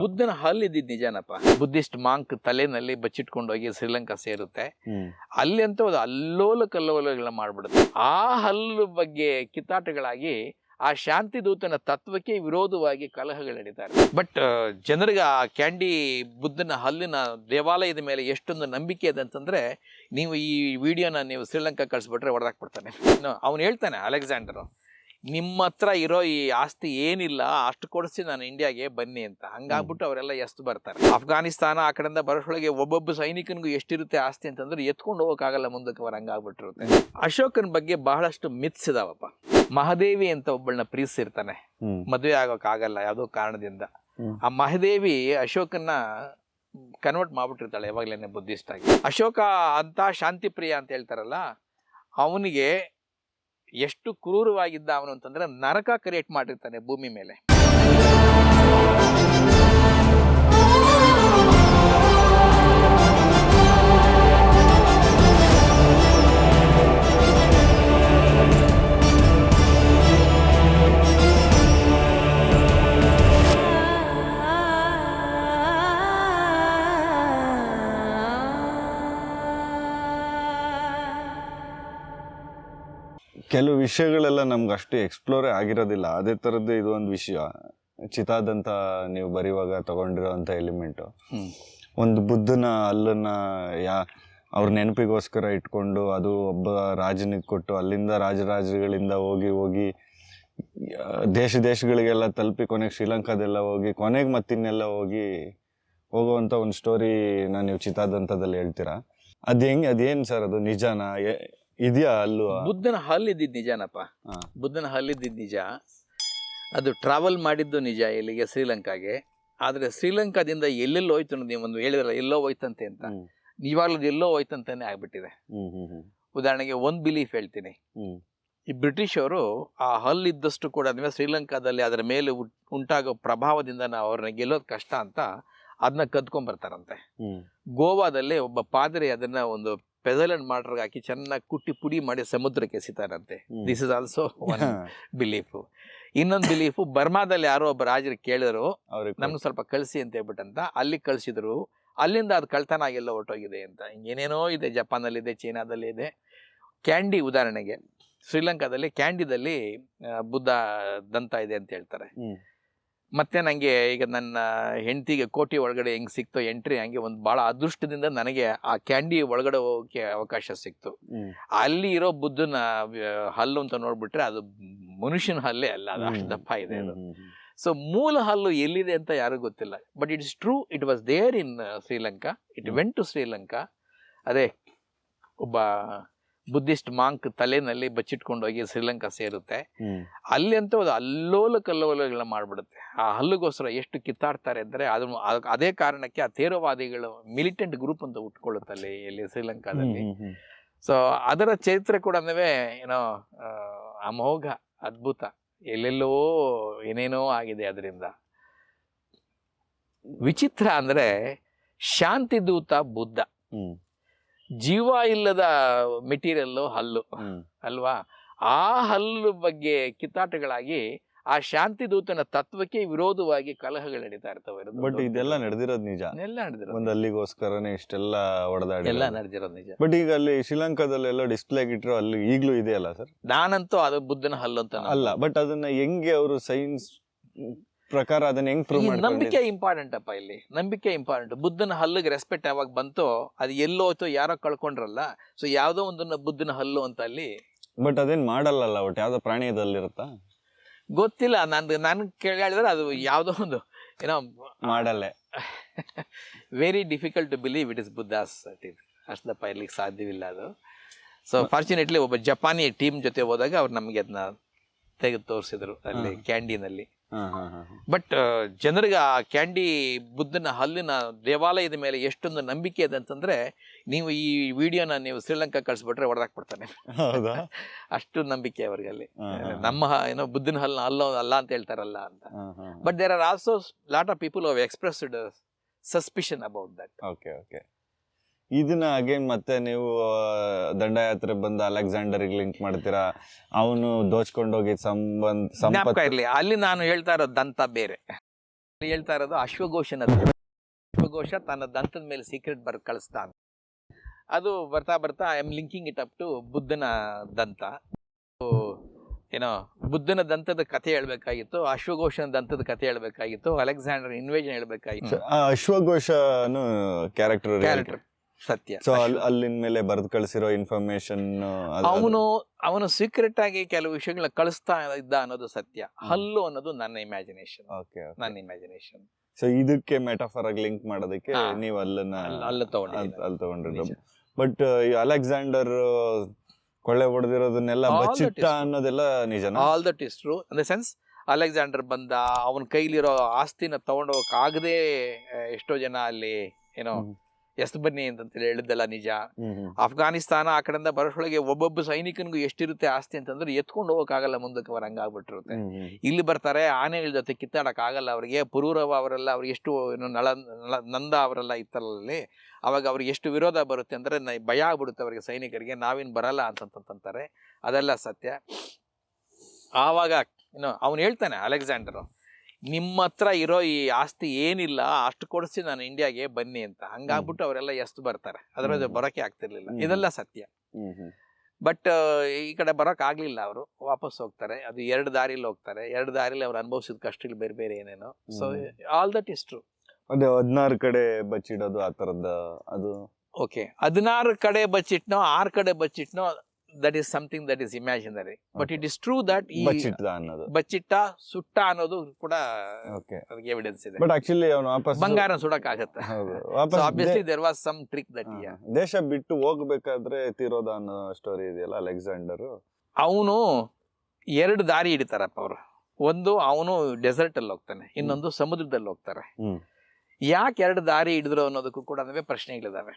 ಬುದ್ಧನ ಹಲ್ಲಿದ್ದಿದ್ ನಿಜಾನಪ್ಪ. Buddhist monk ತಲೆನಲ್ಲಿ ಬಚ್ಚಿಟ್ಕೊಂಡು ಹೋಗಿ ಶ್ರೀಲಂಕಾ ಸೇರುತ್ತೆ. ಅಲ್ಲಿ ಅಂತ ಒಂದು ಅಲ್ಲೋಲ ಕಲ್ಲೋಲಗಳನ್ನ ಮಾಡ್ಬಿಡುತ್ತೆ. ಆ ಹಲ್ಲು ಬಗ್ಗೆ ಕಿತ್ತಾಟಗಳಾಗಿ ಆ ಶಾಂತಿ ದೂತನ ತತ್ವಕ್ಕೆ ವಿರೋಧವಾಗಿ ಕಲಹಗಳು ನಡೀತಾರೆ. ಬಟ್ ಜನರಿಗೆ ಆ ಕ್ಯಾಂಡಿ ಬುದ್ಧನ ಹಲ್ಲಿನ ದೇವಾಲಯದ ಮೇಲೆ ಎಷ್ಟೊಂದು ನಂಬಿಕೆ ಇದೆ ಅಂತಂದ್ರೆ ನೀವು ಈ ವಿಡಿಯೋನ ನೀವು ಶ್ರೀಲಂಕಾ ಕಳಿಸ್ಬಿಟ್ರೆ ಹೊಡೆದಾಕ್ಬಿಡ್ತಾನೆ. ಅವನು ಹೇಳ್ತಾನೆ ಅಲೆಕ್ಸಾಂಡರ್ ನಿಮ್ಮ ಹತ್ರ ಇರೋ ಈ ಆಸ್ತಿ ಏನಿಲ್ಲ ಅಷ್ಟು ಕೊಡಿಸಿ ನಾನು ಇಂಡಿಯಾಗೆ ಬನ್ನಿ ಅಂತ. ಹಂಗಾಗ್ಬಿಟ್ಟು ಅವರೆಲ್ಲ ಎಷ್ಟು ಬರ್ತಾರೆ. ಅಫ್ಘಾನಿಸ್ತಾನ ಆ ಕಡೆಯಿಂದ ಬರೋಷೊಳಗೆ ಒಬ್ಬೊಬ್ಬ ಸೈನಿಕನಿಗೂ ಎಷ್ಟಿರುತ್ತೆ ಆಸ್ತಿ ಅಂತಂದ್ರೆ ಎತ್ಕೊಂಡು ಹೋಗೋಕ್ಕಾಗಲ್ಲ ಮುಂದಕ್ಕೆ ಅವ್ರು ಹಂಗಾಗ್ಬಿಟ್ಟಿರುತ್ತೆ. ಅಶೋಕನ ಬಗ್ಗೆ ಬಹಳಷ್ಟು ಮಿತ್ಸ್ ಇದಾವಪ್ಪ. ಮಹಾದೇವಿ ಅಂತ ಒಬ್ಬಳನ್ನ ಪ್ರೀತಿಸಿರ್ತಾನೆ. ಮದುವೆ ಆಗೋಕ್ಕಾಗಲ್ಲ ಯಾವುದೋ ಕಾರಣದಿಂದ. ಆ ಮಹಾದೇವಿ ಅಶೋಕನ್ನ ಕನ್ವರ್ಟ್ ಮಾಡ್ಬಿಟ್ಟಿರ್ತಾಳೆ ಯಾವಾಗ್ಲೇನೆ ಬುದ್ಧಿಸ್ಟ್ ಆಗಿ ಅಶೋಕ ಅಂತ ಶಾಂತಿ ಪ್ರಿಯ ಅಂತ ಹೇಳ್ತಾರಲ್ಲ ಅವನಿಗೆ ಎಷ್ಟು ಕ್ರೂರವಾಗಿದ್ದ ಅವನು ಅಂತಂದ್ರೆ ನರಕ ಕ್ರಿಯೇಟ್ ಮಾಡಿರ್ತಾನೆ ಭೂಮಿ ಮೇಲೆ. ವಿಷಯಗಳೆಲ್ಲ ನಮ್ಗೆ ಅಷ್ಟು ಎಕ್ಸ್ಪ್ಲೋರೇ ಆಗಿರೋದಿಲ್ಲ. ಅದೇ ಥರದ್ದು ಇದು ಒಂದು ವಿಷಯ. ಚಿತಾದಂತ ನೀವು ಬರೆಯುವಾಗ ತಗೊಂಡಿರೋಂಥ ಎಲಿಮೆಂಟು ಒಂದು ಬುದ್ಧನ ಅಲ್ಲನ್ನ ಯಾ ಅವ್ರ ನೆನಪಿಗೋಸ್ಕರ ಇಟ್ಕೊಂಡು ಅದು ಒಬ್ಬ ರಾಜನಿಗೆ ಕೊಟ್ಟು ಅಲ್ಲಿಂದ ರಾಜರಾಜರುಗಳಿಂದ ಹೋಗಿ ಹೋಗಿ ದೇಶ ದೇಶಗಳಿಗೆಲ್ಲ ತಲುಪಿ ಕೊನೆಗೆ ಶ್ರೀಲಂಕಾದೆಲ್ಲ ಹೋಗಿ ಕೊನೆಗೆ ಮತ್ತಿನ್ನೆಲ್ಲ ಹೋಗಿ ಹೋಗುವಂಥ ಒಂದು ಸ್ಟೋರಿನ ನೀವು ಚಿತಾದಂತದಲ್ಲಿ ಹೇಳ್ತೀರಾ? ಅದು ಹೆಂಗೆ ಅದೇನು ಸರ್ ಅದು ನಿಜಾನ? ಇದೆಯಾ ಅಲ್ಲೂ ಬುದ್ಧನ ಹಲ್ಲಿದ್ದಿದ್ದು ನಿಜನಪ್ಪ. ನಿಜಾನಪ್ಪ ಬುದ್ಧನ ಹಲ್ಲಿದ್ದಿದ್ದು ನಿಜ. ಅದು ಟ್ರಾವೆಲ್ ಮಾಡಿದ್ದು ನಿಜ ಇಲ್ಲಿಗೆ ಶ್ರೀಲಂಕಾಗೆ. ಆದರೆ ಶ್ರೀಲಂಕಾದಿಂದ ಎಲ್ಲೆಲ್ಲಿ ಹೋಯ್ತು ನೀವು ಒಂದು ಹೇಳಿದ್ರಲ್ಲ ಎಲ್ಲೋ ಹೋಯ್ತಂತೆ ಅಂತ. ನಿವಾಗ್ಲೂ ಎಲ್ಲೋ ಹೋಯ್ತಂತಾನೆ ಆಗ್ಬಿಟ್ಟಿದೆ. ಉದಾಹರಣೆಗೆ ಒಂದು ಬಿಲೀಫ್ ಹೇಳ್ತೀನಿ. ಈ ಬ್ರಿಟಿಷರು ಆ ಹಲ್ಲಿದ್ದಷ್ಟು ಕೂಡ ಅಂದ್ರೆ ಶ್ರೀಲಂಕಾದಲ್ಲಿ ಅದರ ಮೇಲೆ ಉಟ್- ಉಂಟಾಗೋ ಪ್ರಭಾವದಿಂದ ನಾವು ಅವ್ರನ್ನ ಗೆಲ್ಲೋದು ಕಷ್ಟ ಅಂತ ಅದನ್ನ ಕದ್ಕೊಂಡ್ಬರ್ತಾರಂತೆ ಗೋವಾದಲ್ಲಿ ಒಬ್ಬ ಪಾದ್ರಿ ಅದನ್ನ ಒಂದು ಪೆದಲ್ ಮಾಟ್ರಿಗೆ ಹಾಕಿ ಚೆನ್ನಾಗಿ ಕುಟ್ಟಿ ಪುಡಿ ಮಾಡಿ ಸಮುದ್ರಕ್ಕೆ ಎಸಿತಾರಂತೆ. This is also one belief ಇನ್ನೊಂದು ಬಿಲೀಫು ಬರ್ಮಾದಲ್ಲಿ ಯಾರೋ ಒಬ್ಬ ರಾಜರು ಕೇಳಿದ್ರು ಅವ್ರಿಗೆ ನಮ್ಗೆ ಸ್ವಲ್ಪ ಕಳಿಸಿ ಅಂತ ಹೇಳ್ಬಿಟ್ಟಂತ ಅಲ್ಲಿ ಕಳಿಸಿದ್ರು. ಅಲ್ಲಿಂದ ಅದು ಕಳ್ತನ ಆಗಿಲ್ಲ ಹೊರಟೋಗಿದೆ ಅಂತ. ಹಿಂಗೇನೇನೋ ಇದೆ ಜಪಾನಲ್ಲಿದೆ ಚೀನಾದಲ್ಲಿ ಇದೆ. ಕ್ಯಾಂಡಿ ಉದಾಹರಣೆಗೆ ಶ್ರೀಲಂಕಾದಲ್ಲಿ ಕ್ಯಾಂಡಿದಲ್ಲಿ ಬುದ್ಧ ದಂತ ಇದೆ ಅಂತ ಹೇಳ್ತಾರೆ. ಮತ್ತೆ ನನಗೆ ಈಗ ನನ್ನ ಹೆಂಡತಿಗೆ ಕೋಟಿ ಒಳಗಡೆ ಹೆಂಗೆ ಸಿಕ್ತೋ ಎಂಟ್ರಿ ಹಂಗೆ ಒಂದು ಭಾಳ ಅದೃಷ್ಟದಿಂದ ನನಗೆ ಆ ಕ್ಯಾಂಡಿ ಒಳಗಡೆ ಹೋಗೋಕ್ಕೆ ಅವಕಾಶ ಸಿಕ್ತು. ಅಲ್ಲಿ ಇರೋ ಬುದ್ಧನ ಹಲ್ಲು ಅಂತ ನೋಡ್ಬಿಟ್ರೆ ಅದು ಮನುಷ್ಯನ ಹಲ್ಲೇ ಅಲ್ಲ ಅದು ಅಷ್ಟು ದಪ್ಪ ಇದೆ ಅದು. ಸೊ ಮೂಲ ಹಲ್ಲು ಎಲ್ಲಿದೆ ಅಂತ ಯಾರಿಗೂ ಗೊತ್ತಿಲ್ಲ. But it's true it was there in Sri Lanka it went to Sri Lanka ಅದೇ ಒಬ್ಬ ಬುದ್ಧಿಸ್ಟ್ ಮಾಂಕ್ ತಲೆನಲ್ಲಿ ಬಚ್ಚಿಟ್ಕೊಂಡು ಹೋಗಿ ಶ್ರೀಲಂಕಾ ಸೇರುತ್ತೆ. ಅಲ್ಲಿ ಅಂತೂ ಒಂದು ಅಲ್ಲೋಲ ಕಲ್ಲೋಲಗಳನ್ನ ಮಾಡ್ಬಿಡುತ್ತೆ. ಆ ಹಲ್ಲುಗೋಸ್ಕರ ಎಷ್ಟು ಕಿತ್ತಾಡ್ತಾರೆ ಅಂದ್ರೆ ಅದನ್ನು ಅದೇ ಕಾರಣಕ್ಕೆ ಆ ಥೇರವಾದಿಗಳು ಮಿಲಿಟೆಂಟ್ ಗ್ರೂಪ್ ಅಂತ ಉಟ್ಕೊಳ್ಳುತ್ತೆ ಅಲ್ಲಿ ಇಲ್ಲಿ ಶ್ರೀಲಂಕಾದಲ್ಲಿ. ಸೊ ಅದರ ಚರಿತ್ರೆ ಕೂಡ ಏನೋ ಅಮೋಘ ಅದ್ಭುತ. ಎಲ್ಲೆಲ್ಲೋ ಏನೇನೋ ಆಗಿದೆ ಅದರಿಂದ. ವಿಚಿತ್ರ ಅಂದ್ರೆ ಶಾಂತಿ ದೂತ ಬುದ್ಧ ಜೀವ ಇಲ್ಲದ ಮೆಟೀರಿಯಲ್ಲು ಹಲ್ಲು. ಅಲ್ವಾ? ಆ ಹಲ್ಲು ಬಗ್ಗೆ ಕಿತ್ತಾಟಗಳಾಗಿ ಆ ಶಾಂತಿ ದೂತನ ತತ್ವಕ್ಕೆ ವಿರೋಧವಾಗಿ ಕಲಹಗಳು ನಡೀತಾ ಇರ್ತವೆ. ಬಟ್ ಇದೆಲ್ಲ ನಡೆದಿರೋದು ನಿಜ. ಎಲ್ಲ ನಡೆದಿರೋದು ಒಂದು ಅಲ್ಲಿಗೋಸ್ಕರನೇ ಇಷ್ಟೆಲ್ಲ ಹೊಡೆದಾಡಿ ಎಲ್ಲ ನಡೆದಿರೋದು ನಿಜ. ಬಟ್ ಈಗ ಅಲ್ಲಿ ಶ್ರೀಲಂಕಾದಲ್ಲೆಲ್ಲ ಡಿಸ್ಪ್ಲೇ ಇಟ್ಟರು ಅಲ್ಲಿ ಈಗ್ಲೂ ಇದೆಯಲ್ಲ ಸರ್? ನಾನಂತೂ ಅದು ಬುದ್ಧನ ಹಲ್ಲು ಅಂತ. ಅಲ್ಲ ಬಟ್ ಅದನ್ನ ಹೆಂಗೆ ಅವರು ಸೈನ್ಸ್ ಪ್ರಕಾರ ಅದನ್ನ ಹೆಂಗ್ ಪ್ರೂವ್ ಈ ನಂಬಿಕೆ ಇಂಪಾರ್ಟೆಂಟ್ ಅಪ್ಪ ಇಲ್ಲಿ. ನಂಬಿಕೆ ಇಂಪಾರ್ಟೆಂಟ್ ಬುದ್ಧನ ಹಲ್ಲಿಗೆ ರೆಸ್ಪೆಕ್ಟ್ ಯಾವಾಗ ಬಂತೋ ಅದು ಎಲ್ಲೋ ಹೋಯ್ತೋ ಯಾರೋ ಕಳ್ಕೊಂಡ್ರಲ್ಲ. ಸೊ ಯಾವ್ದೋ ಒಂದನ್ನ ಬುದ್ಧನ ಹಲ್ಲು ಅಂತ ಅಲ್ಲಿ. ಬಟ್ ಅದೇನ್ ಮಾಡಲ್ಲ ಒಟ್ಟು? ಯಾವ್ದೋ ಪ್ರಾಣಿಯದಲ್ಲಿರುತ್ತ ಗೊತ್ತಿಲ್ಲ. ನಂದು ನನ್ ಕೇಳಿದ್ರೆ ಅದು ಯಾವುದೋ ಒಂದು ಏನೋ ಮಾಡಲ್ಲ. Very difficult to believe it is Buddha's ಅಷ್ಟಪ್ಪ ಇರ್ಲಿಕ್ಕೆ ಸಾಧ್ಯವಿಲ್ಲ ಅದು. ಸೊ ಫಾರ್ಚುನೇಟ್ಲಿ ಒಬ್ಬ ಜಪಾನಿ ಟೀಮ್ ಜೊತೆ ಹೋದಾಗ ಅವ್ರು ನಮಗೆ ಅದನ್ನ ತೆಗೆದು ತೋರಿಸಿದ್ರು ಅಲ್ಲಿ ಹಾ. ಬಟ್ ಜನರಿಗೆ ಆ ಕ್ಯಾಂಡಿ ಬುದ್ಧನ ಹಲ್ಲಿನ ದೇವಾಲಯದ ಮೇಲೆ ಎಷ್ಟೊಂದು ನಂಬಿಕೆ ಇದೆ ಅಂತಂದ್ರೆ ನೀವು ಈ ವಿಡಿಯೋನ ನೀವು ಶ್ರೀಲಂಕಾ ಕಳಿಸ್ಬಿಟ್ರೆ ಹೊಡೆದಾಕ್ಬಿಡ್ತಾನೆ ಹೌದಾ? ಅಷ್ಟು ನಂಬಿಕೆ ಅವ್ರಿಗೆ ಅಲ್ಲಿ. ನಮ್ಮ ಏನೋ ಬುದ್ಧನ ಹಲ್ಲ ಅಲ್ಲ ಅಲ್ಲ ಅಂತ ಹೇಳ್ತಾರಲ್ಲ ಅಂತ. But there are also lot of people have expressed suspicion about that okay okay ಇದನ್ನ ಅಗೇನ್ ಮತ್ತೆ ನೀವು ದಂಡಯಾತ್ರೆ ಬಂದ ಅಲೆಕ್ಸಾಂಡರ್ಗೆ ಲಿಂಕ್ ಮಾಡ್ತೀರಾ? ಅವನು ದೋಚ್ಕೊಂಡೋಗಿ ಸಂಬಂಧ ಜ್ಞಾಪಕ ಇರಲಿ. ಅಲ್ಲಿ ನಾನು ಹೇಳ್ತಾ ಇರೋ ದಂತ ಬೇರೆ. ಹೇಳ್ತಾ ಇರೋದು ಅಶ್ವಘೋಷನ ದಂತ. ಅಶ್ವಘೋಷ ತನ್ನ ದಂತದ ಮೇಲೆ ಸೀಕ್ರೆಟ್ ಬರ್ ಕಳಿಸ್ತಾನೆ. ಅದು ಬರ್ತಾ ಬರ್ತಾ I am linking it up to ಬುದ್ಧನ ದಂತ. So, ಏನೋ ಬುದ್ಧನ ದಂತದ ಕಥೆ ಹೇಳ್ಬೇಕಾಗಿತ್ತು ಅಶ್ವಘೋಷನ ದಂತದ ಕಥೆ ಹೇಳ್ಬೇಕಾಗಿತ್ತು ಅಲೆಕ್ಸಾಂಡರ್ ಇನ್ವೇಷನ್ ಹೇಳ್ಬೇಕಾಗಿತ್ತು. ಅಶ್ವಘೋಷನು ಕ್ಯಾರೆಕ್ಟರ್ ಕ್ಯಾರೆಕ್ಟರ್ ಸತ್ಯ. ಸೊ ಅಲ್ಲಿ ಅಲ್ಲಿನ ಮೇಲೆ ಬರೆದು ಕಳಿಸಿರೋ ಇನ್ಫಾರ್ಮೇಶನ್ ಅವನು ಅವನು ಸೀಕ್ರೆಟ್ ಆಗಿ ಕೆಲವು ವಿಷಯಗಳನ್ನ ಕಳಿಸ್ತಾ ಇದ್ದ ಅನ್ನೋದು ಸತ್ಯ. ಹಲ್ಲು ಅನ್ನೋದು ನನ್ನ ಇಮ್ಯಾಜಿನೇಷನ್ ಓಕೆ ನನ್ನ ಇಮ್ಯಾಜಿನೇಷನ್ ಸೊ ಇದಕ್ಕೆ ಮೆಟಾಫರ್ ಆಗಿ ಲಿಂಕ್ ಮಾಡೋದಕ್ಕೆ. ನೀವು ಅಲ್ಲನ್ನ ಅಲ್ಲ ತಗೊಂಡ್ರಿ ಬಟ್ ಅಲೆಕ್ಸಾಂಡರ್ ಕೊಳ್ಳೆ ಹೊಡೆದಿರೋದನ್ನೆಲ್ಲ ಬಚ್ಚಿಟ್ಟ ಅನ್ನೋದೆಲ್ಲ ನಿಜ all that is true in the sense Alexander ಬಂದ ಅವನ ಕೈಲಿರೋ ಆಸ್ತಿನ ತಗೊಂಡೋಗಕ್ಕಾಗದೆ ಎಷ್ಟೋ ಜನ ಅಲ್ಲಿ ಏನೋ. ಎಸ್ ಬನ್ನಿ ಅಂತ ಹೇಳಿದ್ದಲ್ಲ ನಿಜ. ಅಫ್ಘಾನಿಸ್ತಾನ ಆ ಕಡೆಯಿಂದ ಬರೋಷೊಳಗೆ ಒಬ್ಬೊಬ್ಬ ಸೈನಿಕನಿಗೂ ಎಷ್ಟಿರುತ್ತೆ ಆಸ್ತಿ ಅಂತಂದ್ರೆ ಎತ್ಕೊಂಡು ಹೋಗೋಕ್ಕಾಗಲ್ಲ ಮುಂದಕ್ಕೆ ಅವ್ರ ಹಂಗಾಗ್ಬಿಟ್ಟಿರುತ್ತೆ. ಇಲ್ಲಿ ಬರ್ತಾರೆ ಆನೆಗಳ ಜೊತೆ ಕಿತ್ತಾಡಕ್ ಆಗಲ್ಲ ಅವರಿಗೆ. ಪುರೂರವ ಅವರೆಲ್ಲ ಅವ್ರಿಗೆ ಎಷ್ಟು ನಳ ನಳ- ನಂದ ಅವರೆಲ್ಲ ಇತ್ತಲ್ಲಿ ಅವಾಗ ಅವ್ರಿಗೆ ಎಷ್ಟು ವಿರೋಧ ಬರುತ್ತೆ ಅಂದ್ರೆ ಭಯ ಆಗ್ಬಿಡುತ್ತೆ ಅವರಿಗೆ ಸೈನಿಕರಿಗೆ ನಾವಿನ್ ಬರಲ್ಲ ಅಂತಂತಂತಾರೆ ಅದೆಲ್ಲ ಸತ್ಯ. ಆವಾಗ ಇನ್ನು ಅವನು ಹೇಳ್ತಾನೆ ಅಲೆಕ್ಸಾಂಡರ್. ನಿಮ್ಮ ಹತ್ರ ಇರೋ ಈ ಆಸ್ತಿ ಏನಿಲ್ಲ ಅಷ್ಟು ಕೊಡಿಸಿ ನಾನು ಇಂಡಿಯಾಗೆ ಬನ್ನಿ ಅಂತ. ಹಂಗಾಗ್ಬಿಟ್ಟು ಅವರೆಲ್ಲ ಎಷ್ಟು ಬರ್ತಾರೆ. ಅದರ. ಬರೋಕೆ ಆಗ್ತಿರ್ಲಿಲ್ಲ. ಇದೆಲ್ಲ ಸತ್ಯ. ಬಟ್ ಈ ಕಡೆ ಬರೋಕ್ ಆಗ್ಲಿಲ್ಲ ಅವರು. ವಾಪಸ್ ಹೋಗ್ತಾರೆ. ಅದು ಎರಡು ದಾರಿಲಿ ಹೋಗ್ತಾರೆ. ಎರಡು ದಾರಿಲಿ ಅವ್ರು ಅನುಭವಿಸಿದ ಕಷ್ಟಗಳು ಬೇರೆ ಬೇರೆ ಏನೇನೋ. So. All that is true ಅದೇ ಹದಿನಾರು ಕಡೆ ಬಚ್ಚಿಡೋದು ಆ ಥರದ ಅದು. ಓಕೆ ಹದಿನಾರು ಕಡೆ ಬಚ್ಚಿಟ್ನೋ ಆರು ಕಡೆ ಬಚ್ಚಿಟ್ನೋ that is something that is imaginary but it is true that ಈ ಬಚ್ಚಿಟ್ಟ ಅನ್ನೋದು. ಬಚ್ಚಿಟ್ಟ ಸುಟ್ಟ ಅನ್ನೋದು ಕೂಡ ಓಕೆ ಅದಕ್ಕೆ ಎವಿಡೆನ್ಸ್ ಇದೆ. ಬಟ್ ಆಕ್ಚುಲಿ ಅವನು ವಾಪಸ್ ಬಂಗಾರ ಸುಡಕ್ ಆಗತ್ತೆ ವಾಪಸ್ obviously there was some trick that ದೇಶ ಬಿಟ್ಟು ಹೋಗ್ಬೇಕಾದ್ರೆ ತಿರೋದ ಅನ್ನೋ ಸ್ಟೋರಿ ಇದೆಯಲ್ಲ ಅಲೆಕ್ಸಾಂಡರ್? ಅವನು ಎರಡು ದಾರಿ ಹಿಡಿತಾರಪ್ಪ ಅವರು. ಒಂದು ಅವನು ಡೆಸರ್ಟ್ ಅಲ್ಲಿ ಹೋಗ್ತಾನೆ. ಇನ್ನೊಂದು ಸಮುದ್ರದಲ್ಲಿ ಹೋಗ್ತಾರೆ. ಯಾಕೆ ಎರಡು ದಾರಿ ಹಿಡಿದ್ರು ಅನ್ನೋದಕ್ಕೂ ಕೂಡ ನಮಗೆ ಪ್ರಶ್ನೆಗಳಿದಾವೆ.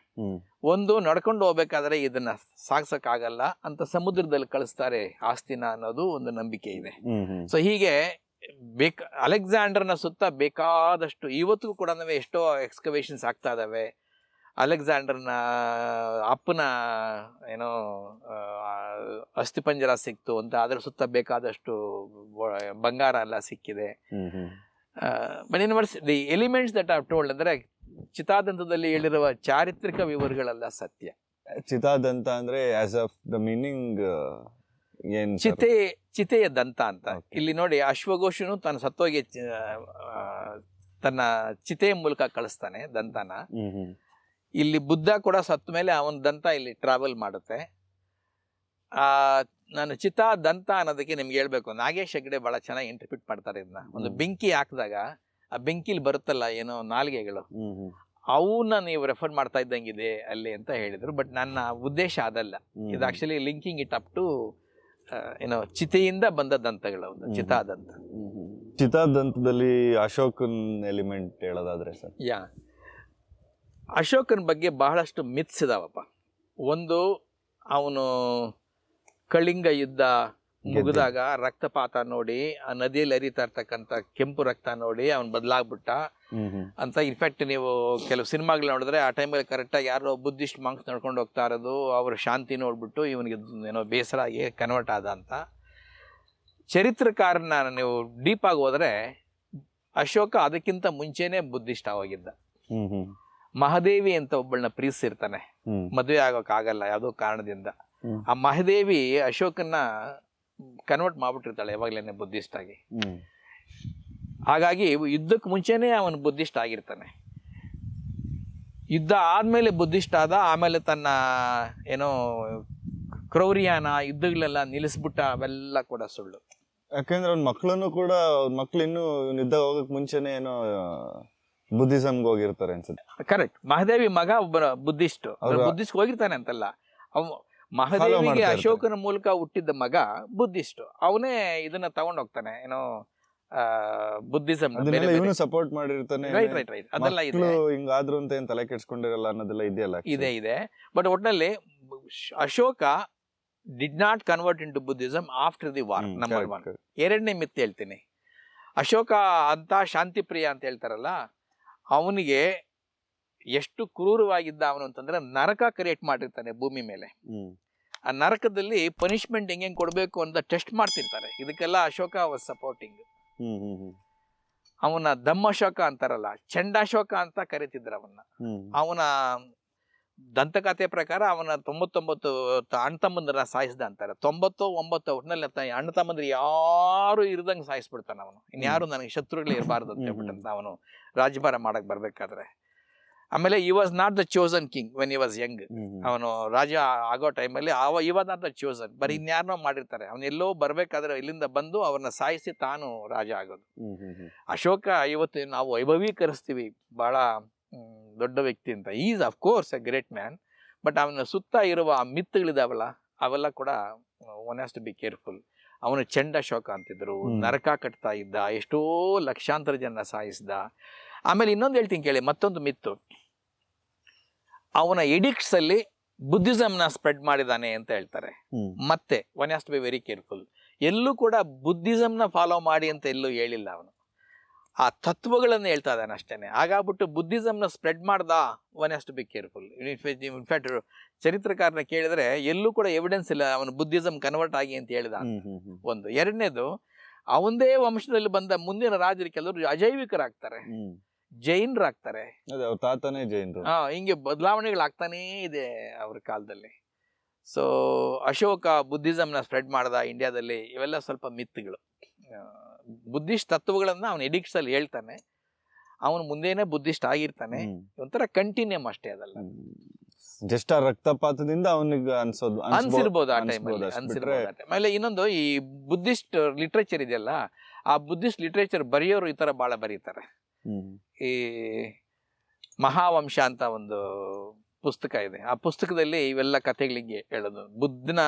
ಒಂದು ನಡ್ಕೊಂಡು ಹೋಗ್ಬೇಕಾದ್ರೆ ಇದನ್ನ ಸಾಗ್ಸಕ್ಕಾಗಲ್ಲ ಅಂತ ಸಮುದ್ರದಲ್ಲಿ ಕಳಿಸ್ತಾರೆ ಆಸ್ತಿನ ಅನ್ನೋದು ಒಂದು ನಂಬಿಕೆ ಇದೆ. ಸೊ ಹೀಗೆ ಬೇಕ ಅಲೆಕ್ಸಾಂಡರ್ನ ಸುತ್ತ ಬೇಕಾದಷ್ಟು ಇವತ್ತಿಗೂ ಕೂಡ ಎಷ್ಟೋ ಎಕ್ಸ್ಕವೇಷನ್ಸ್ ಆಗ್ತಾ ಇದಾವೆ. ಅಲೆಕ್ಸಾಂಡರ್ನ ಅಪ್ಪನ ಏನೋ ಅಸ್ಥಿಪಂಜರ ಸಿಕ್ತು ಅಂತ ಅದ್ರ ಸುತ್ತ ಬೇಕಾದಷ್ಟು ಬಂಗಾರ ಎಲ್ಲ ಸಿಕ್ಕಿದೆ. But universe the elements that are told ಅಂದರೆ ಚಿತಾದಂತದಲ್ಲಿ ಹೇಳಿರುವ ಚಾರಿತ್ರಿಕ ವಿವರಗಳೆಲ್ಲ ಸತ್ಯ. ಚಿತಾದಂತ ಅಂದ್ರೆ ಆಸ್ ಆಫ್ ದ ಮೀನಿಂಗ್ ಏನ್? ಚಿತೆ ಚಿತೆಯ ದಂತ ಅಂತ. ಇಲ್ಲಿ ನೋಡಿ ಅಶ್ವಘೋಷನು ತನ್ನ ಸತ್ತೋಗಿ ತನ್ನ ಚಿತೆಯ ಮೂಲಕ ಕಳಿಸ್ತಾನೆ ದಂತನ. ಇಲ್ಲಿ ಬುದ್ಧ ಕೂಡ ಸತ್ತ ಮೇಲೆ ಅವನ ದಂತ ಇಲ್ಲಿ ಟ್ರಾವೆಲ್ ಮಾಡುತ್ತೆ. ನಾನು ಚಿತಾ ದಂತ ಅನ್ನೋದಕ್ಕೆ ನಿಮ್ಗೆ ಹೇಳ್ಬೇಕು. ನಾಗೇಶ್ ಹೆಗ್ಡೆ ಬಹಳ ಚೆನ್ನಾಗಿ ಇಂಟರ್ಪ್ರಿಟ್ ಮಾಡ್ತಾರೆ ಇದನ್ನ ಒಂದು. ಬೆಂಕಿ ಹಾಕಿದಾಗ ಆ ಬೆಂಕಿಲಿ ಬರುತ್ತಲ್ಲ ಏನೋ ನಾಲ್ಗೆಗಳು ಅವನ್ನ ನೀವು ರೆಫರ್ ಮಾಡ್ತಾ ಇದ್ದಂಗಿದೆ ಅಲ್ಲಿ ಅಂತ ಹೇಳಿದ್ರು. ಬಟ್ ನನ್ನ ಉದ್ದೇಶ ಅದಲ್ಲ. ಇದು actually linking it up to ಏನೋ ಚಿತೆಯಿಂದ ಬಂದ ದಂತಗಳು ಒಂದು. ಚಿತಾದಂತ. ಚಿತಾದಂತದಲ್ಲಿ ಅಶೋಕನ್ ಎಲಿಮೆಂಟ್ ಹೇಳೋದಾದ್ರೆ ಸರ್? ಯಾ. ಅಶೋಕನ ಬಗ್ಗೆ ಬಹಳಷ್ಟು ಮಿತ್ಸ್ ಇದಾವಪ್ಪ. ಒಂದು ಅವನು ಕಳಿಂಗ ಯುದ್ಧ ಮುಗಿದಾಗ ರಕ್ತಪಾತ ನೋಡಿ ಆ ನದಿಯಲ್ಲಿ ಹರಿತಾ ಇರ್ತಕ್ಕಂಥ ಕೆಂಪು ರಕ್ತ ನೋಡಿ ಅವನು ಬದಲಾಗ್ಬಿಟ್ಟ. ಅಂತ ಇನ್ಫ್ಯಾಕ್ಟ್ ನೀವು ಕೆಲವು ಸಿನಿಮಾಗಳು ನೋಡಿದ್ರೆ ಆ ಟೈಮಲ್ಲಿ ಕರೆಕ್ಟಾಗಿ ಯಾರೋ ಬುದ್ಧಿಸ್ಟ್ ಮಾಂಕ್ಸ್ ನಡ್ಕೊಂಡು ಹೋಗ್ತಾ ಇರೋದು ಅವ್ರ ಶಾಂತಿ ನೋಡ್ಬಿಟ್ಟು ಇವನಿಗೆ ಏನೋ ಬೇಸರ ಆಗಿ ಕನ್ವರ್ಟ್ ಆದ ಅಂತ. ಚರಿತ್ರಕಾರನ ನೀವು ಡೀಪ್ ಆಗಿ ಹೋದ್ರೆ ಅಶೋಕ ಅದಕ್ಕಿಂತ ಮುಂಚೆನೆ ಬುದ್ಧಿಸ್ಟ್ ಆಗಿದ್ದ ಮಹಾದೇವಿ ಅಂತ ಒಬ್ಬಳನ್ನ ಪ್ರೀತಿಸಿರ್ತಾನೆ. ಮದುವೆ ಆಗೋಕ್ಕಾಗಲ್ಲ ಯಾವುದೋ ಕಾರಣದಿಂದ. ಆ ಮಹಾದೇವಿ ಅಶೋಕನ್ನ ಕನ್ವರ್ಟ್ ಮಾಡ್ಬಿಟ್ಟಿರ್ತಾಳೆ ಯಾವಾಗ್ಲೇನೆ ಬುದ್ಧಿಸ್ಟ್ ಆಗಿ. ಹಾಗಾಗಿ ಯುದ್ಧಕ್ಕೆ ಮುಂಚೆನೆ ಅವನು ಬುದ್ಧಿಸ್ಟ್ ಆಗಿರ್ತಾನೆ. ಯುದ್ಧ ಆದ್ಮೇಲೆ ಬುದ್ಧಿಸ್ಟ್ ಆದ ಆಮೇಲೆ ತನ್ನ ಏನೋ ಕ್ರೌರಿಯಾನ ಯುದ್ಧಗಳೆಲ್ಲ ನಿಲ್ಲಿಸ್ಬಿಟ್ಟ ಅವೆಲ್ಲ ಕೂಡ ಸುಳ್ಳು. ಯಾಕಂದ್ರೆ ಅವ್ನ ಮಕ್ಳನ್ನು ಕೂಡ ಮಕ್ಳು ಇನ್ನು ಯುದ್ಧ ಹೋಗಕ್ ಮುಂಚೆನೆ ಏನೋ ಬುದ್ಧಿಸಮ್ ಹೋಗಿರ್ತಾರೆ ಅನ್ಸುತ್ತೆ. ಕರೆಕ್ಟ್ ಮಹಾದೇವಿ ಮಗ ಒಬ್ಬ ಬುದ್ಧಿಸ್ಟ್. ಅವ್ರು- ಬುದ್ಧಿಸ್ಟ್ ಹೋಗಿರ್ತಾನೆ ಅಂತಲ್ಲ. ಅವ ಮಹಾದೇವಿಗೆ ಅಶೋಕನ ಮೂಲಕ ಹುಟ್ಟಿದ್ದ ಮಗ ಬುದ್ಧಿಸ್ಟ್. ಅವನೇ ಇದನ್ನ ತಗೊಂಡೋಗ್ತಾನೆ ಏನೋ ಬುದ್ಧಿಸಮ್ ಇವನು ಸಪೋರ್ಟ್ ಮಾಡಿರ್ತಾನೆ. ರೈಟ್ ರೈಟ್ ರೈಟ್ ಅದೆಲ್ಲ ಇದೆ. ಹಿಂಗಾದ್ರು ಅಂತ ಏನ್ ತಲೆ ಕೆಡ್ಸ್ಕೊಂಡಿರಲ್ಲ ಅನ್ನೋದೆಲ್ಲ ಇದೆಯಲ್ಲ ಇದೆ ಇದೆ. ಬಟ್ ಒಟ್ನಲ್ಲಿ Ashoka did not convert into Buddhism after the war number one. ಎರಡನೇ ಮಿತ್ ಹೇಳ್ತೀನಿ. ಅಶೋಕ ಅಂತ ಶಾಂತಿಪ್ರಿಯ ಅಂತ ಹೇಳ್ತಾರಲ್ಲ ಅವನಿಗೆ ಎಷ್ಟು ಕ್ರೂರವಾಗಿದ್ದ ಅವನು ಅಂತಂದ್ರೆ ನರಕ ಕ್ರಿಯೇಟ್ ಮಾಡಿರ್ತಾನೆ ಭೂಮಿ ಮೇಲೆ. ಆ ನರಕದಲ್ಲಿ ಪನಿಷ್ಮೆಂಟ್ ಹೆಂಗೆ ಕೊಡಬೇಕು ಅಂತ ಟೆಸ್ಟ್ ಮಾಡ್ತಿರ್ತಾರೆ. ಇದಕ್ಕೆಲ್ಲ ಅಶೋಕ ವಾಸ್ ಸಪೋರ್ಟಿಂಗ್ ಅವನ ದಮ್ಮ ಅಶೋಕ ಅವನ ದಮ್ಮಶೋಕ ಅಂತಾರಲ್ಲ ಚಂಡಾಶೋಕ ಅಂತ ಕರಿತಿದ್ರು ಅವನ್ನ. ಅವನ ದಂತಕಥೆ ಪ್ರಕಾರ ಅವನ ತೊಂಬತ್ತೊಂಬತ್ತು ಅಣ್ಣ ತಮ್ಮಂದಿರ ಸಾಯಿಸ್ದ ಅಂತಾರೆ. ತೊಂಬತ್ತು ಒಂಬತ್ತು ಒಟ್ಟಿನಲ್ಲಿ ಅಣ್ಣ ತಮ್ಮಂದಿರು ಯಾರು ಇರ್ದಂಗೆ ಸಾಯಿಸ್ಬಿಡ್ತಾನ ಅವನು. ಇನ್ಯಾರು ನನಗೆ ಶತ್ರುಗಳೇ ಇರಬಾರ್ದು ಅಂತ. ಹೇಳ್ಬಿಟ್ಟಂತ ಅವನು ರಾಜಭಾರ ಮಾಡಕ್ ಬರ್ಬೇಕಾದ್ರೆ. ಆಮೇಲೆ he was not the chosen king when he was young. ಅವನು ರಾಜ ಆಗೋ ಟೈಮಲ್ಲಿ ಅವ ವಾಸ್ ನಾಟ್ ದ ಚೋಸನ್ ಬರೀ ಇನ್ಯಾರನೋ ಮಾಡಿರ್ತಾರೆ. ಅವನೆಲ್ಲೋ ಬರಬೇಕಾದ್ರೆ ಬರ್ಬೇಕಾದ್ರೆ ಇಲ್ಲಿಂದ ಬಂದು ಅವ್ರನ್ನ ಸಾಯಿಸಿ ತಾನು ರಾಜ ಆಗೋದು. ಅಶೋಕ ಇವತ್ತು ನಾವು ವೈಭವೀಕರಿಸ್ತೀವಿ. ಬಹಳ ದೊಡ್ಡ ವ್ಯಕ್ತಿ ಅಂತ. He's of course a great man but ಅವನ ಸುತ್ತ ಇರುವ ಆ ಮಿತ್ತುಗಳಿದಾವಲ್ಲ ಅವೆಲ್ಲ ಕೂಡ one has to be careful ಅವನು ಚಂಡ ಶೋಕ ಅಂತಿದ್ರು. ನರಕ ಕಟ್ತಾ ಇದ್ದ ಎಷ್ಟೋ ಲಕ್ಷಾಂತರ ಜನ ಸಾಯಿಸಿದ. ಆಮೇಲೆ ಇನ್ನೊಂದು ಹೇಳ್ತೀನಿ ಕೇಳಿ ಮತ್ತೊಂದು ಮಿತ್ತು. ಅವನ ಎಡಿಕ್ಟ್ಸ್ ಅಲ್ಲಿ ಬುದ್ಧಿಸಮ್ನ ಸ್ಪ್ರೆಡ್ ಮಾಡಿದಾನೆ ಅಂತ ಹೇಳ್ತಾರೆ. ಮತ್ತೆ one has to be very careful ಎಲ್ಲೂ ಕೂಡ ಬುದ್ಧಿಸಮ್ನ ಫಾಲೋ ಮಾಡಿ ಅಂತ ಎಲ್ಲೂ ಹೇಳಿಲ್ಲ ಅವನು. ಆ ತತ್ವಗಳನ್ನು ಹೇಳ್ತಾ ಇದ್ದಾನೆ ಅಷ್ಟೇನೆ. ಹಾಗಾಗ್ಬಿಟ್ಟು ಬುದ್ಧಿಸಮ್ನ ಸ್ಪ್ರೆಡ್ ಮಾಡ್ದ? One has to be careful in fact ಚರಿತ್ರಕಾರನ ಕೇಳಿದ್ರೆ ಎಲ್ಲೂ ಕೂಡ ಎವಿಡೆನ್ಸ್ ಇಲ್ಲ ಅವನು ಬುದ್ಧಿಸಮ್ ಕನ್ವರ್ಟ್ ಆಗಿ ಅಂತ ಹೇಳಿದ. ಒಂದು. ಎರಡನೇದು ಅವಂದೇ ವಂಶದಲ್ಲಿ ಬಂದ ಮುಂದಿನ ರಾಜರು ಕೆಲವರು ಅಜೈವಿಕರಾಗ್ತಾರೆ. ಜೈನರಾಗ್ತಾರೆ ಅದೇ ಅವ್ರ ತಾತನೇ ಜೈನ್ರು. ಹಾ ಹಿಂಗೆ ಬದಲಾವಣೆಗಳಾಗ್ತಾನೇ ಇದೆ ಅವ್ರ ಕಾಲದಲ್ಲಿ. ಸೊ ಅಶೋಕ ಬುದ್ಧಿಸಮ್ನ ಸ್ಪ್ರೆಡ್ ಮಾಡ್ದ ಇಂಡಿಯಾದಲ್ಲಿ ಇವೆಲ್ಲ ಸ್ವಲ್ಪ ಮಿತ್ಗಳು ಬುದ್ಧಿಸ್ಟ್ ತತ್ವಗಳನ್ನ ಅವನು ಎಡಿಕ್ಟ್ಸ್ ಅಲ್ಲಿ ಹೇಳ್ತಾನೆ. ಅವನು ಮುಂದೇನೆ ಬುದ್ಧಿಸ್ಟ್ ಆಗಿರ್ತಾನೆ. ಹ್ಮ್. ಒಂಥರ ಕಂಟಿನ್ಯೂಮ್ ಅಷ್ಟೇ ಅದಲ್ಲ. ಜಸ್ಟ್ ಆ ರಕ್ತಪಾತದಿಂದ ಅವನಿಗೆ ಅನ್ಸೋದು ಅನ್ಸಿರ್ಬೋದು ಆ ಅನ್ಸ್ಬೋದು ಟೈಮಲ್ಲಿ ಅಷ್ಟ್ ಅನ್ಸಿರ್ಬೋದು ಬಿಟ್ರೆ- ಆ time. ಆಮೇಲೆ ಇನ್ನೊಂದು ಈ ಬುದ್ಧಿಸ್ಟ್ ಲಿಟ್ರೇಚರ್ ಇದೆಯಲ್ಲ ಆ ಬುದ್ಧಿಸ್ಟ್ ಲಿಟ್ರೇಚರ್ ಬರೆಯೋರು ಈ ತರ ಬಹಳ ಬರೀತಾರೆ. ಹ್ಮ್. ಈ ಮಹಾವಂಶ ಅಂತ ಒಂದು ಪುಸ್ತಕ ಇದೆ. ಆ ಪುಸ್ತಕದಲ್ಲಿ ಇವೆಲ್ಲ ಕಥೆಗಳಿಗೆ ಹೇಳೋದು. ಬುದ್ಧನ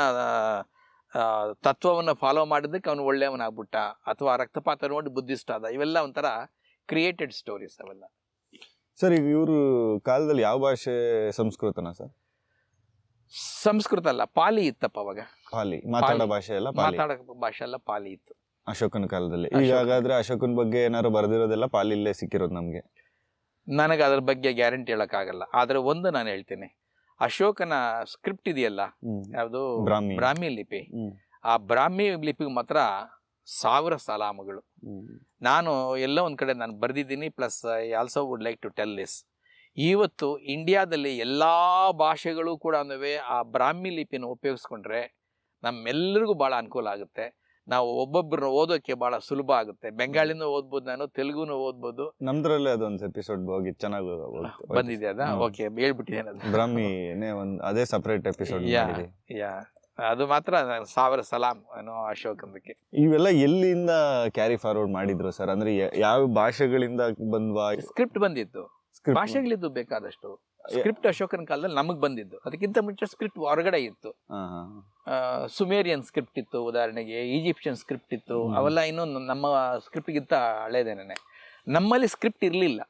ತತ್ವವನ್ನು ಫಾಲೋ ಮಾಡಿದ್ದಕ್ಕೆ ಅವನು ಒಳ್ಳೆಯವನಾಗ್ಬಿಟ್ಟ ಅಥವಾ ರಕ್ತಪಾತ ನೋಡಿ ಬುದ್ಧಿಸ್ಟ್ ಆದ. ಇವೆಲ್ಲ ಒಂಥರ ಕ್ರಿಯೇಟೆಡ್ ಸ್ಟೋರೀಸ್ ಅವೆಲ್ಲ. ಸರ್ ಈಗ ಇವರು ಕಾಲದಲ್ಲಿ ಯಾವ ಭಾಷೆ ಸಂಸ್ಕೃತನ ಸರ್? ಸಂಸ್ಕೃತ ಅಲ್ಲ ಪಾಲಿ ಇತ್ತಪ್ಪ ಅವಾಗ. ಪಾಲಿ ಮಾತಾಡೋ ಭಾಷೆ ಅಲ್ಲ ಮಾತಾಡೋ ಭಾಷೆ ಎಲ್ಲ ಪಾಲಿ ಇತ್ತು. ಅಶೋಕನ ಕಾಲದಲ್ಲಿ. ಈಗ ಹಾಗಾದ್ರೆ ಅಶೋಕನ ಬಗ್ಗೆ ಏನಾದ್ರು ಬರೆದಿರೋದೆಲ್ಲ ಪಾಲಿಲ್ಲೇ ಸಿಕ್ಕಿರೋದು ನಮ್ಗೆ. ನನಗೆ ಅದ್ರ ಬಗ್ಗೆ ಗ್ಯಾರಂಟಿ ಹೇಳೋಕ್ಕಾಗಲ್ಲ. ಆದ್ರೆ ಒಂದು ನಾನು ಹೇಳ್ತೀನಿ. ಅಶೋಕನ ಸ್ಕ್ರಿಪ್ಟ್ ಇದೆಯಲ್ಲ? ಯಾವುದು? ಬ್ರಾಹ್ಮಿ. ಬ್ರಾಹ್ಮಿ ಲಿಪಿ. ಆ ಬ್ರಾಹ್ಮಿ ಲಿಪಿಗೆ ಮಾತ್ರ ಸಾವಿರ ಸಲಾಮಗಳು. ನಾನು ಎಲ್ಲ ಒಂದು ಕಡೆ ನಾನು ಬರೆದಿದ್ದೀನಿ plus I also would like to tell this. ಇವತ್ತು ಇಂಡಿಯಾದಲ್ಲಿ ಎಲ್ಲ ಭಾಷೆಗಳು ಕೂಡ ಆ ಬ್ರಾಹ್ಮಿ ಲಿಪಿನ ಉಪಯೋಗಿಸ್ಕೊಂಡ್ರೆ ನಮ್ಮೆಲ್ಲರಿಗೂ ಭಾಳ ಅನುಕೂಲ ಆಗುತ್ತೆ. ನಾವು ಒಬ್ಬೊಬ್ಬರನ್ನ ಓದೋಕ್ಕೆ ಬಹಳ ಸುಲಭ ಆಗುತ್ತೆ. ಬೆಂಗಾಳಿನೂ ಓದ್ಬೋದು ನಾನು ತೆಲುಗುನೂ ಓದ್ಬೋದು. ನಮ್ದ್ರಲ್ಲೇ ಅದೊಂದು ಎಪಿಸೋಡ್ ಹೋಗಿ ಚೆನ್ನಾಗಿ ಬಂದಿದೆ ಅದ. ಓಕೆ ಹೇಳ್ಬಿಟ್ಟಿದ್ದೇನೆ ಬ್ರಹ್ಮಿ ಬ್ರಾಹ್ಮಿನೇ ಒಂದ್ ಅದೇ ಸಪರೇಟ್ ಎಪಿಸೋಡ್ ಯಾ. ಅದು ಮಾತ್ರ ಸಾವಿರ ಸಾವಿರ ಸಲಾಮ್ ಅಶೋಕ್ ಅಂದಕ್ಕೆ ಇವೆಲ್ಲ ಎಲ್ಲಿಂದ ಕ್ಯಾರಿ ಫಾರ್ವರ್ಡ್ ಮಾಡಿದ್ರು ಸರ್ ಅಂದ್ರೆ ಯಾವ ಭಾಷೆಗಳಿಂದ ಬಂದ್ವಾ? ಸ್ಕ್ರಿಪ್ಟ್ ಬಂದಿತ್ತು. ಭಾಷೆಗಳಿದ್ದು ಬೇಕಾದಷ್ಟು. ಸ್ಕ್ರಿಪ್ಟ್ ಅಶೋಕನ ಕಾಲದಲ್ಲಿ ನಮಗೆ ಬಂದಿದ್ದು. ಅದಕ್ಕಿಂತ ಮುಂಚೆ ಸ್ಕ್ರಿಪ್ಟ್ ಹೊರಗಡೆ ಇತ್ತು. ಸುಮೇರಿಯನ್ ಸ್ಕ್ರಿಪ್ಟ್ ಇತ್ತು ಉದಾಹರಣೆಗೆ ಈಜಿಪ್ಷಿಯನ್ ಸ್ಕ್ರಿಪ್ಟ್ ಇತ್ತು. ಅವೆಲ್ಲ ಇನ್ನೂ ನಮ್ಮ ಸ್ಕ್ರಿಪ್ಟ್ಗಿಂತ ಹಳೇದೇನೆ ನಮ್ಮಲ್ಲಿ ಸ್ಕ್ರಿಪ್ಟ್ ಇರಲಿಲ್ಲ.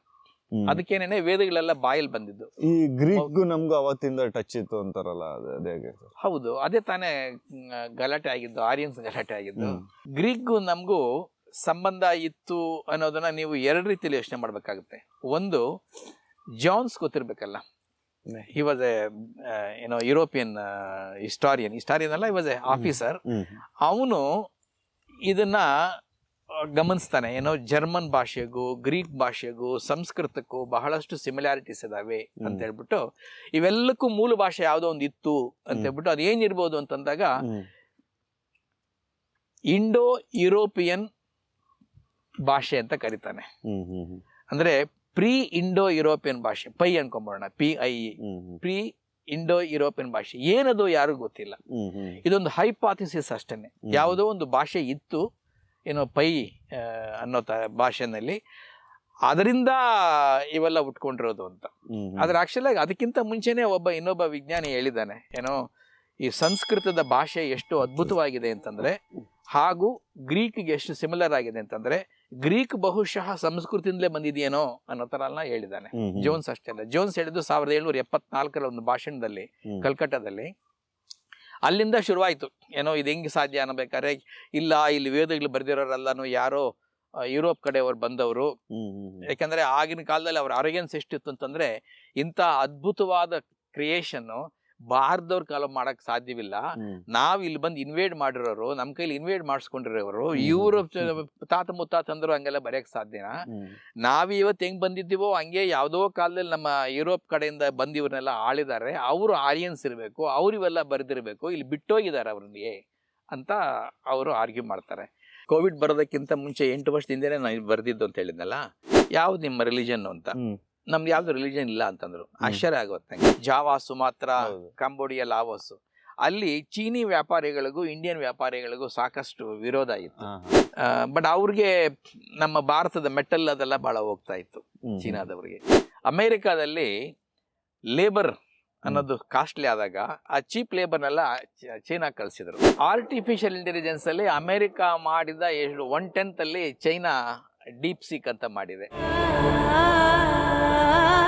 ಹ್ಮ್. ಅದಕ್ಕೇನೇನೆ ವೇದಗಳೆಲ್ಲ ಬಾಯಲ್ಲಿ ಬಂದಿದ್ದು. ಈ ಗ್ರೀಕ್ ನಮ್ಗೂ ಅವತ್ತಿಂದ ಟಚ್ ಇತ್ತು ಅಂತಾರಲ್ಲ ಹೌದು ಅದೇ ತಾನೇ ಗಲಾಟೆ ಆಗಿದ್ದು ಆರಿಯನ್ಸ್ ಗಲಾಟೆ ಆಗಿದ್ದು. ಗ್ರೀಕ್ ಗ್ರೀಕ್ಗೂ ನಮಗೂ ಸಂಬಂಧ ಇತ್ತು ಅನ್ನೋದನ್ನ ನೀವು ಎರಡು ರೀತಿಯಲ್ಲಿ ಯೋಚನೆ ಮಾಡಬೇಕಾಗುತ್ತೆ. ಒಂದು ಜಾನ್ಸ್ ಗೊತ್ತಿರ್ಬೇಕಲ್ಲ ಹಿ ವಾಸ್ ಎ ಏನೋ ಯುರೋಪಿಯನ್ ಹಿಸ್ಟಾರಿಯನ್ ಹಿಸ್ಟಾರಿಯನ್ ಅಲ್ಲ ಹಿ ವಾಸ್ ಎ ಆಫೀಸರ್. ಅವನು ಇದನ್ನ ಗಮನಿಸ್ತಾನೆ ಏನೋ ಜರ್ಮನ್ ಭಾಷೆಗೂ ಗ್ರೀಕ್ ಭಾಷೆಗೂ ಸಂಸ್ಕೃತಕ್ಕೂ ಬಹಳಷ್ಟು ಸಿಮಿಲಾರಿಟೀಸ್ ಇದಾವೆ ಅಂತ. ಹೇಳ್ಬಿಟ್ಟು ಇವೆಲ್ಲಕ್ಕೂ ಮೂಲ ಭಾಷೆ ಯಾವುದೋ ಒಂದು ಇತ್ತು ಅಂತ. ಹೇಳ್ಬಿಟ್ಟು ಅದು ಏನಿರ್ಬೋದು ಅಂತಂದಾಗ. ಇಂಡೋ ಯುರೋಪಿಯನ್ ಭಾಷೆ ಅಂತ ಕರೀತಾನೆ. ಅಂದ್ರೆ ಪ್ರೀ ಇಂಡೋ ಯುರೋಪಿಯನ್ ಭಾಷೆ PIE ಅನ್ಕೊಂಬೋಣ P I. Pre Indo European ಭಾಷೆ ಏನದು ಯಾರಿಗೂ ಗೊತ್ತಿಲ್ಲ. ಇದೊಂದು ಹೈಪಾಥಿಸಿಸ್ ಅಷ್ಟೇನೆ. ಯಾವುದೋ ಒಂದು ಭಾಷೆ ಇತ್ತು ಏನೋ ಪೈ ಅನ್ನೋ ತ ಭಾಷೆನಲ್ಲಿ. ಅದರಿಂದ ಇವೆಲ್ಲ ಉಟ್ಕೊಂಡಿರೋದು ಅಂತ. ಆದ್ರೆ ಆಕ್ಚುಲಿ ಅದಕ್ಕಿಂತ ಮುಂಚೆನೆ ಒಬ್ಬ ಇನ್ನೊಬ್ಬ ವಿಜ್ಞಾನಿ ಹೇಳಿದ್ದಾನೆ ಏನೋ ಈ ಸಂಸ್ಕೃತದ ಭಾಷೆ ಎಷ್ಟು ಅದ್ಭುತವಾಗಿದೆ ಅಂತಂದ್ರೆ ಹಾಗೂ ಗ್ರೀಕ್ಗೆ ಎಷ್ಟು ಸಿಮಿಲರ್ ಆಗಿದೆ ಅಂತಂದ್ರೆ ಗ್ರೀಕ್ ಬಹುಶಃ ಸಂಸ್ಕೃತಿಯಿಂದಲೇ ಬಂದಿದೆಯೇನೋ ಅನ್ನೋ ತರ ಎಲ್ಲ ಹೇಳಿದ್ದಾನೆ. ಜೋನ್ಸ್ ಅಷ್ಟೇ ಅಲ್ಲ. ಜೋನ್ಸ್ ಹೇಳಿದ್ದು ಸಾವಿರದ ಏಳ್ನೂರ ಎಪ್ಪತ್ನಾಲ್ಕರ ಒಂದು ಭಾಷಣದಲ್ಲಿ ಕಲ್ಕಟ್ಟದಲ್ಲಿ. ಅಲ್ಲಿಂದ ಶುರುವಾಯಿತು. ಏನೋ ಇದು ಹೆಂಗೆ ಸಾಧ್ಯ ಅನ್ನಬೇಕಾದ್ರೆ ಇಲ್ಲ ಇಲ್ಲಿ ವೇದಗಳು ಬರೆದಿರೋರೆಲ್ಲನೂ ಯಾರೋ ಯುರೋಪ್ ಕಡೆಯವರು ಬಂದವರು. ಯಾಕಂದ್ರೆ ಆಗಿನ ಕಾಲದಲ್ಲಿ ಅವ್ರ ಅರಗೆನ್ಸ್ ಎಷ್ಟಿತ್ತು ಅಂತಂದ್ರೆ ಇಂಥ ಅದ್ಭುತವಾದ ಕ್ರಿಯೇಷನ್ ಭಾರತದವ್ರ ಕಾಲ ಮಾಡಕ್ ಸಾಧ್ಯವಿಲ್ಲ. ನಾವ್ ಇಲ್ಲಿ ಬಂದು ಇನ್ವೇಡ್ ಮಾಡಿರೋರು ನಮ್ ಕೈಲಿ ಇನ್ವೇಡ್ ಮಾಡಿಸ್ಕೊಂಡಿರೋರು. ಇವರು ತಾತ ಮುತ್ತಾತಂದ್ರು ಹಂಗೆಲ್ಲ ಬರೆಯಕ್ ಸಾಧ್ಯನಾ? ನಾವ್ ಇವತ್ತು ಹೆಂಗ್ ಬಂದಿದ್ದೀವೋ ಹಂಗೆ ಯಾವ್ದೋ ಕಾಲದಲ್ಲಿ ನಮ್ಮ ಯುರೋಪ್ ಕಡೆಯಿಂದ ಬಂದ್ ಇವ್ರನ್ನೆಲ್ಲ ಆಳಿದ್ದಾರೆ ಅವರು ಆರಿಯನ್ಸ್ ಇರಬೇಕು ಅವ್ರು ಇವೆಲ್ಲ ಬರೆದಿರ್ಬೇಕು ಇಲ್ಲಿ ಬಿಟ್ಟೋಗಿದ್ದಾರೆ ಅವ್ರಿಗೆ ಅಂತ ಅವರು ಆರ್ಗ್ಯೂ ಮಾಡ್ತಾರೆ. ಕೋವಿಡ್ ಬರೋದಕ್ಕಿಂತ ಮುಂಚೆ ಎಂಟು ವರ್ಷದಿಂದನೇ ನಾನು ಬರೆದಿದ್ದು ಅಂತ ಹೇಳಿದ್ನಲ್ಲ? ಯಾವ್ದು ನಿಮ್ಮ ರಿಲಿಜನ್ ಅಂತ? ನಮ್ದು ಯಾವ್ದು ರಿಲಿಜನ್ ಇಲ್ಲ ಅಂತಂದ್ರು. ಆಶ್ಚರ್ಯ ಆಗುತ್ತೆ ಜಾವಾ ಮಾತ್ರ ಕಾಂಬೋಡಿಯ ಲಾವೋಸ್ ಅಲ್ಲಿ ಚೀನಿ ವ್ಯಾಪಾರಿಗಳಿಗೂ ಇಂಡಿಯನ್ ವ್ಯಾಪಾರಿಗಳಿಗೂ ಸಾಕಷ್ಟು ವಿರೋಧ ಇತ್ತು. ಬಟ್ ಅವ್ರಿಗೆ ನಮ್ಮ ಭಾರತದ ಮೆಟಲ್ ಅದೆಲ್ಲ ಬಹಳ ಹೋಗ್ತಾ ಇತ್ತು ಚೀನಾದವ್ರಿಗೆ. ಅಮೇರಿಕಾದಲ್ಲಿ ಲೇಬರ್ ಅನ್ನೋದು ಕಾಸ್ಟ್ಲಿ ಆದಾಗ ಆ ಚೀಪ್ ಲೇಬರ್ನೆಲ್ಲ ಚೈನಾ ಕಳಿಸಿದ್ರು. ಆರ್ಟಿಫಿಷಿಯಲ್ ಇಂಟೆಲಿಜೆನ್ಸ್ ಅಲ್ಲಿ ಅಮೆರಿಕ ಮಾಡಿದ ಎಷ್ಟು ಒನ್ ಟೆಂತಲ್ಲಿ ಚೈನಾ ಡೀಪ್ ಸೀಕ್ ಅಂತ ಮಾಡಿದೆ ah